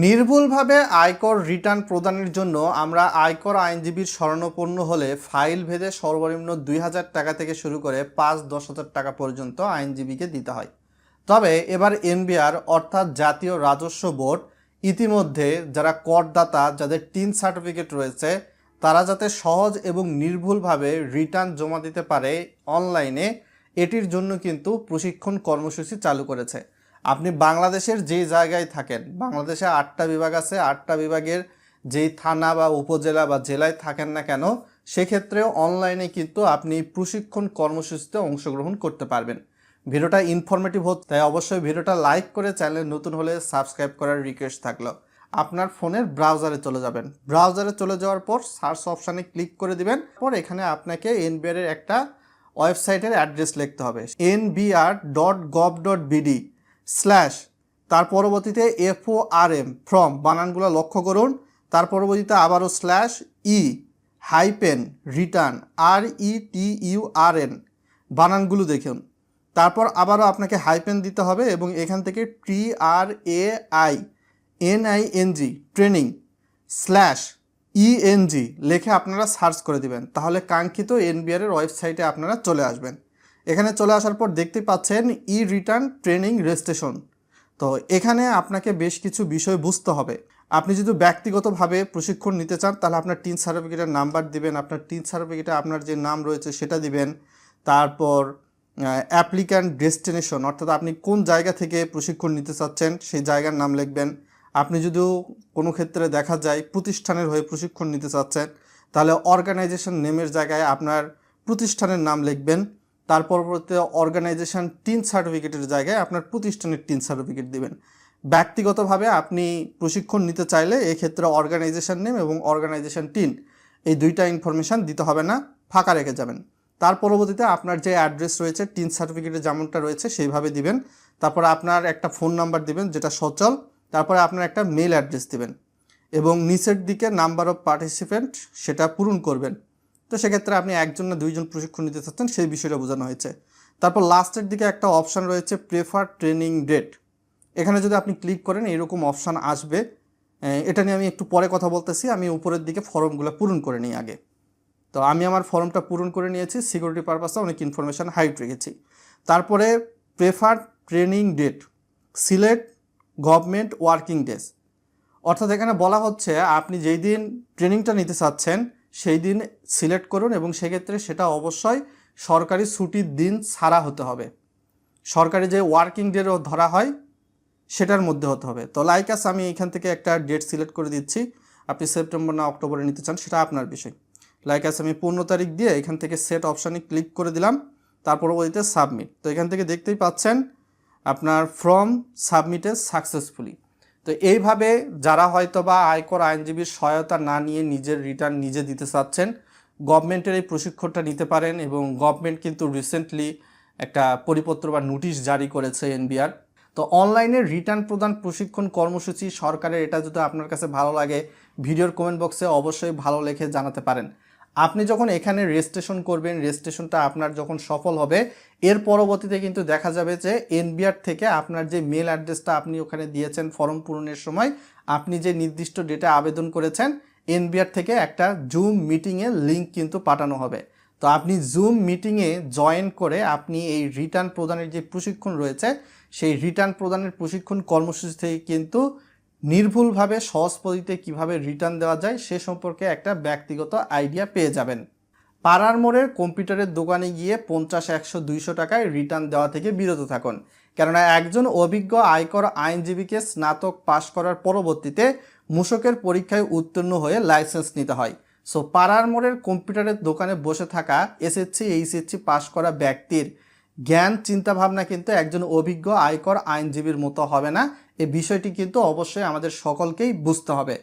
নির্ভুলভাবে আয়কর রিটার্ন প্রদানের জন্য আমরা আয়কর আইনজীবীর শরণাপন্ন হলে ফাইল ভেদে সর্বনিম্ন দুই হাজার টাকা থেকে শুরু করে পাঁচ, দশ হাজার টাকা পর্যন্ত আইনজীবীকে দিতে হয়। তবে এবার এনবিআর, অর্থাৎ জাতীয় রাজস্ব বোর্ড, ইতিমধ্যে যারা করদাতা, যাদের টিন সার্টিফিকেট রয়েছে, তারা যাতে সহজ এবং নির্ভুলভাবে রিটার্ন জমা দিতে পারে অনলাইনে, এটির জন্য কিন্তু প্রশিক্ষণ কর্মসূচি চালু করেছে। আপনি বাংলাদেশের যে জায়গায় থাকেন, বাংলাদেশে আটটা বিভাগ আছে, আটটা বিভাগের যেই থানা বা উপজেলা বা জেলায় থাকেন না কেন, সেক্ষেত্রেও অনলাইনে কিন্তু আপনি প্রশিক্ষণ কর্মসূচিতে অংশগ্রহণ করতে পারবেন। ভিডিওটা ইনফরমেটিভ হতে তাই অবশ্যই ভিডিওটা লাইক করে চ্যানেল নতুন হলে সাবস্ক্রাইব করার রিকোয়েস্ট থাকল। আপনার ফোনের ব্রাউজারে চলে যাবেন। ব্রাউজারে চলে যাওয়ার পর সার্চ অপশানে ক্লিক করে দিবেন। পর এখানে আপনাকে এনবিআর এর একটা ওয়েবসাইটের অ্যাড্রেস লিখতে হবে। NBR dot gov dot BD slash তার পরবর্তীতে এফও আর এম ফ্রম বানানগুলো লক্ষ্য করুন। তার পরবর্তীতে আবারও slash E hyphen return R E T U R N বানানগুলো দেখুন। তারপর আবারও আপনাকে হাইপেন দিতে হবে এবং এখান থেকে T R A I N I N G training slash ENG লেখে আপনারা সার্চ করে দিবেন। তাহলে কাঙ্ক্ষিত এনবিআর এর ওয়েবসাইটে আপনারা চলে আসবেন। এখানে চলে আসার পর দেখতে পাচ্ছেন ই রিটার্ন ট্রেনিং রেজিস্ট্রেশন তো এখানে আপনাকে বেশ কিছু বিষয় বুঝতে হবে। আপনি যদি ব্যক্তিগতভাবে প্রশিক্ষণ নিতে চান, তাহলে আপনার টিন সার্টিফিকেটের নাম্বার দিবেন, আপনার টিন সার্টিফিকেটে আপনার যে নাম রয়েছে সেটা দিবেন। তারপর অ্যাপ্লিক্যান্ট ডেস্টিনেশন অর্থাৎ আপনি কোন জায়গা থেকে প্রশিক্ষণ নিতে চাচ্ছেন, সেই জায়গার নাম লিখবেন। আপনি যদিও কোনো ক্ষেত্রে দেখা যায় প্রতিষ্ঠানের হয়ে প্রশিক্ষণ নিতে চাচ্ছেন, তাহলে অর্গানাইজেশন নেমের জায়গায় আপনার প্রতিষ্ঠানের নাম লিখবেন। তার পরবর্তীতে অর্গানাইজেশন টিন সার্টিফিকেটের জায়গায় আপনার প্রতিষ্ঠানের টিন সার্টিফিকেট দিবেন। ব্যক্তিগতভাবে আপনি প্রশিক্ষণ নিতে চাইলে এক্ষেত্রে অর্গানাইজেশন নেম এবং অর্গানাইজেশন টিন এই দুইটা ইনফরমেশান দিতে হবে না, ফাঁকা রেখে যাবেন। তার পরবর্তীতে আপনার যে অ্যাড্রেস রয়েছে টিন সার্টিফিকেটে যেমনটা রয়েছে সেইভাবে দিবেন। তারপর আপনার একটা ফোন নাম্বার দিবেন, যেটা সচল। তারপরে আপনার একটা মেল অ্যাড্রেস দিবেন এবং নিচের দিকে নাম্বার অফ পার্টিসিপেন্ট সেটা পূরণ করবেন। তো সেক্ষেত্রে আপনি একজন না দুইজন প্রশিক্ষণ নিতে চাচ্ছেন, সেই বিষয়টা বোঝানো হয়েছে। তারপর লাস্টের দিকে একটা অপশান রয়েছে প্রেফার ট্রেনিং ডেট এখানে যদি আপনি ক্লিক করেন, এরকম অপশান আসবে। এটা নিয়ে আমি একটু পরে কথা বলতেছি। আমি উপরের দিকে ফর্মগুলো পূরণ করে নিই আগে। তো আমি আমার ফর্মটা পূরণ করে নিয়েছি সিকিউরিটি পারপাসে অনেক ইনফরমেশান হাইট রেখেছি। তারপরে prefer training date select government working days অর্থাৎ এখানে বলা হচ্ছে, আপনি যেই দিন ট্রেনিংটা নিতে চাচ্ছেন সেই দিন সিলেক্ট করুন এবং সেক্ষেত্রে সেটা অবশ্যই সরকারি ছুটির দিন ছাড়া হতে হবে। সরকারি যে ওয়ার্কিং ডেরও ধরা হয়, সেটার মধ্যে হতে হবে। তো লাইকাস আমি এখান থেকে একটা ডেট সিলেক্ট করে দিচ্ছি। আপনি সেপ্টেম্বর না অক্টোবরে নিতে চান, সেটা আপনার বিষয়। লাইকাস আমি পনেরো তারিখ দিয়ে এখান থেকে সেট অপশানে ক্লিক করে দিলাম। তার পরবর্তীতে সাবমিট তো এখান থেকে দেখতেই পাচ্ছেন, আপনার ফর্ম সাবমিটে সাকসেসফুলি তো এইভাবে যারা হয়তো বা আয়কর আইনজীবীর সহায়তা না নিয়ে নিজের রিটার্ন নিজে দিতে চাচ্ছেন গভর্নমেন্টের এই প্রশিক্ষণটা নিতে পারেন এবং গভর্নমেন্ট কিন্তু রিসেন্টলি একটা পরিপত্র বা নোটিশ জারি করেছে এনবিআর তো অনলাইনে রিটার্ন প্রদান প্রশিক্ষণ কর্মসূচি সরকারের, এটা যদি আপনার কাছে ভালো লাগে, ভিডিওর কমেন্ট বক্সে অবশ্যই ভালো লেখে জানাতে পারেন। আপনি যখন এখানে রেজিস্ট্রেশন করবেন রেজিস্ট্রেশনটা আপনার যখন সফল হবে, এর পরবর্তীতে কিন্তু দেখা যাবে যে এনবিআর থেকে আপনার যে মেল অ্যাড্রেসটা আপনি ওখানে দিয়েছেন ফর্ম পূরণের সময়, আপনি যে নির্দিষ্ট ডেটে আবেদন করেছেন, এনবিআর থেকে একটা জুম মিটিংয়ে লিঙ্ক কিন্তু পাঠানো হবে। তো আপনি জুম মিটিংয়ে জয়েন করে আপনি এই রিটার্ন প্রদানের যে প্রশিক্ষণ রয়েছে, সেই রিটার্ন প্রদানের প্রশিক্ষণ কর্মসূচি থেকে কিন্তু নির্ভুলভাবে সহজ পদ্ধতিতে কীভাবে রিটার্ন দেওয়া যায় সে সম্পর্কে একটা ব্যক্তিগত আইডিয়া পেয়ে যাবেন। পাড়ার মোড়ের কম্পিউটারের দোকানে গিয়ে পঞ্চাশ, একশো, দুইশো টাকায় রিটার্ন দেওয়া থেকে বিরত থাকুন। কেননা একজন অভিজ্ঞ আয়কর আইনজীবীকে স্নাতক পাশ করার পরবর্তীতে মূসকের পরীক্ষায় উত্তীর্ণ হয়ে লাইসেন্স নিতে হয়। সো পাড়ার মোড়ের কম্পিউটারের দোকানে বসে থাকা এসএসসি এইচএসসি পাশ করা ব্যক্তির জ্ঞান, চিন্তাভাবনা কিন্তু একজন অভিজ্ঞ আয়কর আইনজীবীর মতো হবে না। এই বিষয়টি কিন্তু অবশ্যই আমাদের সকলকেই বুঝতে হবে।